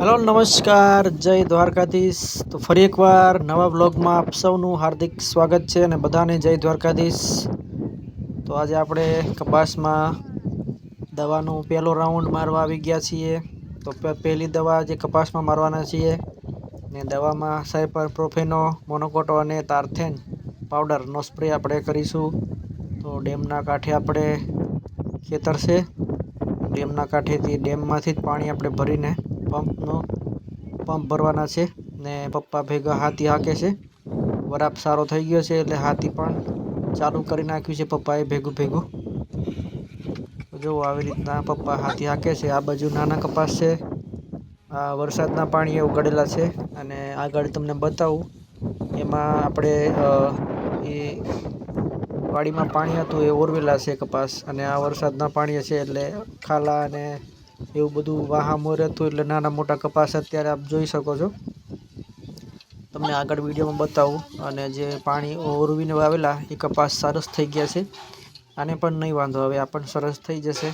Hello, નમસ્કાર, જય દ્વારકાધીશ. તો ફરી એકવાર નવા બ્લોગમાં આપ સૌનું હાર્દિક સ્વાગત છે અને બધાને જય દ્વારકાધીશ. તો આજે આપણે કપાસમાં દવાનો પહેલો રાઉન્ડ મારવા આવી ગયા છીએ. તો પહેલી દવા જે કપાસમાં મારવાના છીએ. ને દવામાં સાયપર પ્રોફેનો મોનોકોટો અને તારથેન પાવડરનો સ્પ્રે આપણે કરીશું. તો ડેમના કાંઠે આપણે ખેતર છે. ડેમના કાંઠેથી ડેમમાંથી જ પાણી આપણે ભરીને પંપનો પંપ ભરવાના છે ને પપ્પા ભેગા હાથી હાંકે છે. વરાપ સારો થઈ ગયો છે એટલે હાથી પણ ચાલુ કરી નાખ્યું છે પપ્પાએ ભેગું ભેગું. જોવો આવી રીતના પપ્પા હાથી હાંકે છે. આ બાજુ નાના કપાસ છે. આ વરસાદના પાણીએ ઉગડેલા છે અને આગળ તમને બતાવું, એમાં આપણે એ વાડીમાં પાણી હતું એ ઓરવેલા છે કપાસ અને આ વરસાદના પાણી છે એટલે ખાલા અને એવું બધું વાહામોર હતું એટલે નાના મોટા કપાસ અત્યારે આપ જોઈ શકો છો. તમને આગળ વિડીયોમાં બતાવું. અને જે પાણી ઓરવીને વાવેલા, એ કપાસ સરસ થઈ ગયા છે. આને પણ નહીં વાંધો, હવે આ પણ સરસ થઈ જશે.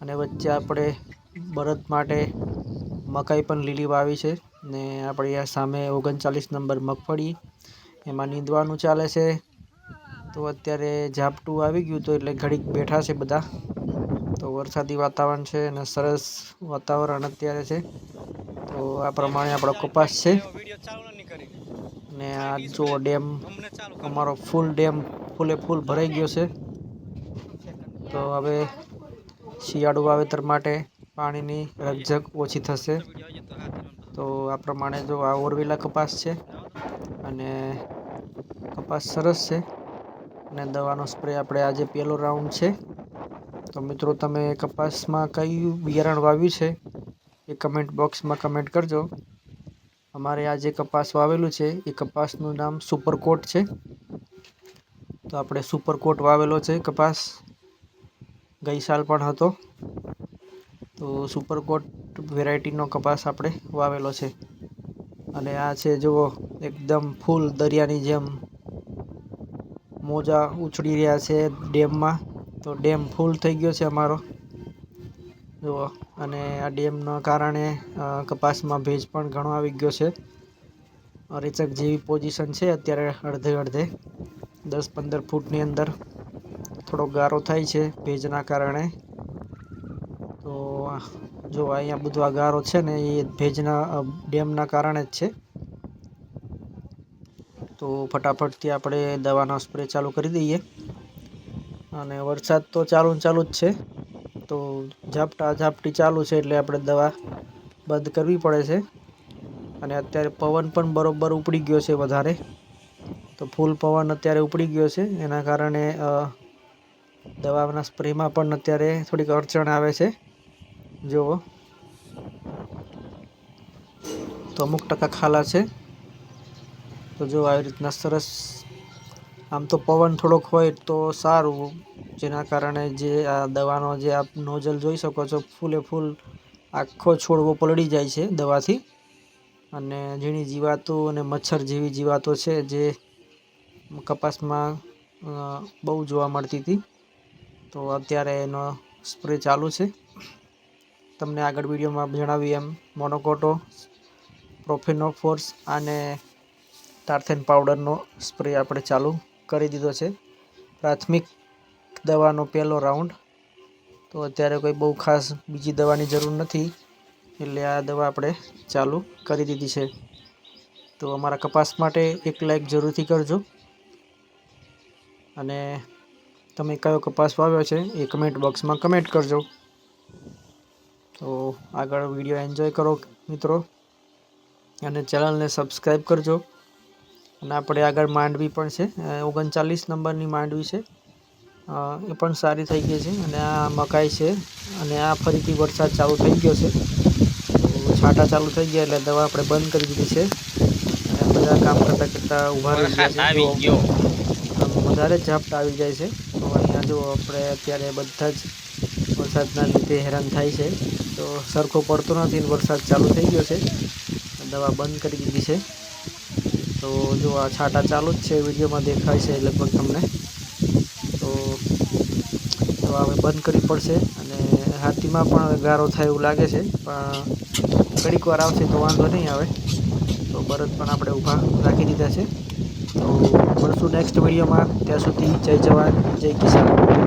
અને વચ્ચે આપણે બરત માટે મકાઈ પણ લીલી વાવી છે. ને આપણે આ સામે ઓગણચાલીસ નંબર મગફળી, એમાં નીંદવાનું ચાલે છે. તો અત્યારે ઝાપટું આવી ગયું તો એટલે ઘડીક બેઠા છે બધા. તો વરસાદી વાતાવરણ છે અને સરસ વાતાવરણ અત્યારે છે. તો આ પ્રમાણે આપણો કપાસ છે. ને આ જો ડેમ, અમારો ફૂલ ડેમ ફૂલે ફૂલ ભરાઈ ગયો છે. તો હવે શિયાળુ વાવેતર માટે પાણીની રકઝક ઓછી થશે. તો આ પ્રમાણે જો આ ઓરવેલા કપાસ છે અને કપાસ સરસ છે. અને દવાનો સ્પ્રે આપણે આજે પહેલો રાઉન્ડ છે. તો મિત્રો, તમે કપાસમાં કયું બિયારણ વાવ્યું છે? એ કમેન્ટ બોક્સમાં કમેન્ટ કરજો. અમારે આ જે કપાસ વાવેલું છે, એ કપાસનું નામ સુપરકોટ છે. તો આપણે સુપરકોટ વાવેલો છે કપાસ. ગઈ સાલ પણ હતો. તો સુપરકોટ વેરાયટીનો કપાસ આપણે વાવેલો છે. અને આ છે, જુઓ, એકદમ ફૂલ દરિયાની જેમ મોજા ઉછળી રહ્યા છે ડેમમાં. તો ડેમ ફૂલ થઈ ગયો છે અમારો. જુઓ, અને આ ડેમના કારણે કપાસમાં ભેજ પણ ઘણો આવી ગયો છે. રેચક જેવી પોઝિશન છે અત્યારે અડધે અડધે. દસ પંદર ફૂટની અંદર થોડો ગારો થાય છે ભેજના કારણે. તો જો અહીંયા બધું આ ગારો છે ને એ ભેજના ડેમના કારણે જ છે. તો ફટાફટથી આપણે દવાનો સ્પ્રે ચાલુ કરી દઈએ. અને વરસાદ તો ચાલુ ચાલુ જ છે. તો ઝાપટા ઝાપટી ચાલુ છે એટલે આપણે દવા બંધ કરવી પડે છે. અને અત્યારે પવન પણ બરોબર ઉપડી ગયો છે વધારે. તો ફૂલ પવન અત્યારે ઉપડી ગયો છે. એના કારણે દવાના સ્પ્રેમાં પણ અત્યારે થોડીક અડચણ આવે છે. જુઓ તો અમુક ટકા ખાલા છે. તો જો આવી રીતના સરસ આમ તો પવન થોડોક હોય તો સારું. જેના કારણે જે આ દવાનો જે આપ નોઝલ જોઈ શકો છો, ફૂલે ફૂલ આખો છોડવો પલળી જાય છે દવાથી. અને ઝીણી જીવાતો અને મચ્છર જેવી જીવાતો છે જે કપાસમાં બહુ જોવા મળતી હતી. તો અત્યારે એનો સ્પ્રે ચાલુ છે. તમને આગળ વિડીયોમાં જણાવ્યું એમ મોનોકોટો પ્રોફેનો ફોર્સ અને ટાર્થેન પાવડરનો સ્પ્રે આપણે ચાલુ કરી દીધો છે. પ્રાથમિક દવાનો પહેલો રાઉન્ડ તો અત્યારે કોઈ બહુ ખાસ બીજી દવાની જરૂર નથી. એટલે આ દવા આપણે ચાલુ કરી દીધી છે. તો અમારા કપાસ માટે એક લાઈક જરૂરથી કરજો. અને તમે કયો કપાસ વાવ્યો છે એ કમેન્ટ બોક્સમાં કમેન્ટ કરજો. તો આગળ વીડિયો એન્જોય કરો મિત્રો. અને ચેનલને સબસ્ક્રાઈબ કરજો. અને આપણે આગળ માંડવી પણ છે. ઓગણચાલીસ નંબરની માંડવી છે. એ પણ સારી થઈ ગઈ છે અને આ મકાઈ છે અને આ ફરીથી વરસાદ ચાલુ થઈ ગયો છે. છાંટા ચાલુ થઈ ગયા એટલે દવા આપણે બંધ કરી દીધી છે. અને બધા કામ કરતાં કરતાં ઊભા રહી ગયા છે. વધારે ઝાપટા આવી જાય છે. તો અહીંયા જો આપણે અત્યારે બધા જ વરસાદના લીધે હેરાન થાય છે. તો સરખો પડતો નથી વરસાદ ચાલુ થઈ ગયો છે. દવા બંધ કરી દીધી છે. તો જો આ છાંટા ચાલુ જ છે વિડીયોમાં દેખાય છે લગભગ તમને. તો તો હવે બંધ કરવી પડશે અને હાથીમાં પણ ગારો થાય એવું લાગે છે, પણ ઘડીક વાર આવશે તો વાંધો નહીં આવે. તો બરત પણ આપણે ઊભા રાખી દીધા છે. તો મળશું નેક્સ્ટ વિડીયોમાં. ત્યાં સુધી જય જવાન, જય કિસાન.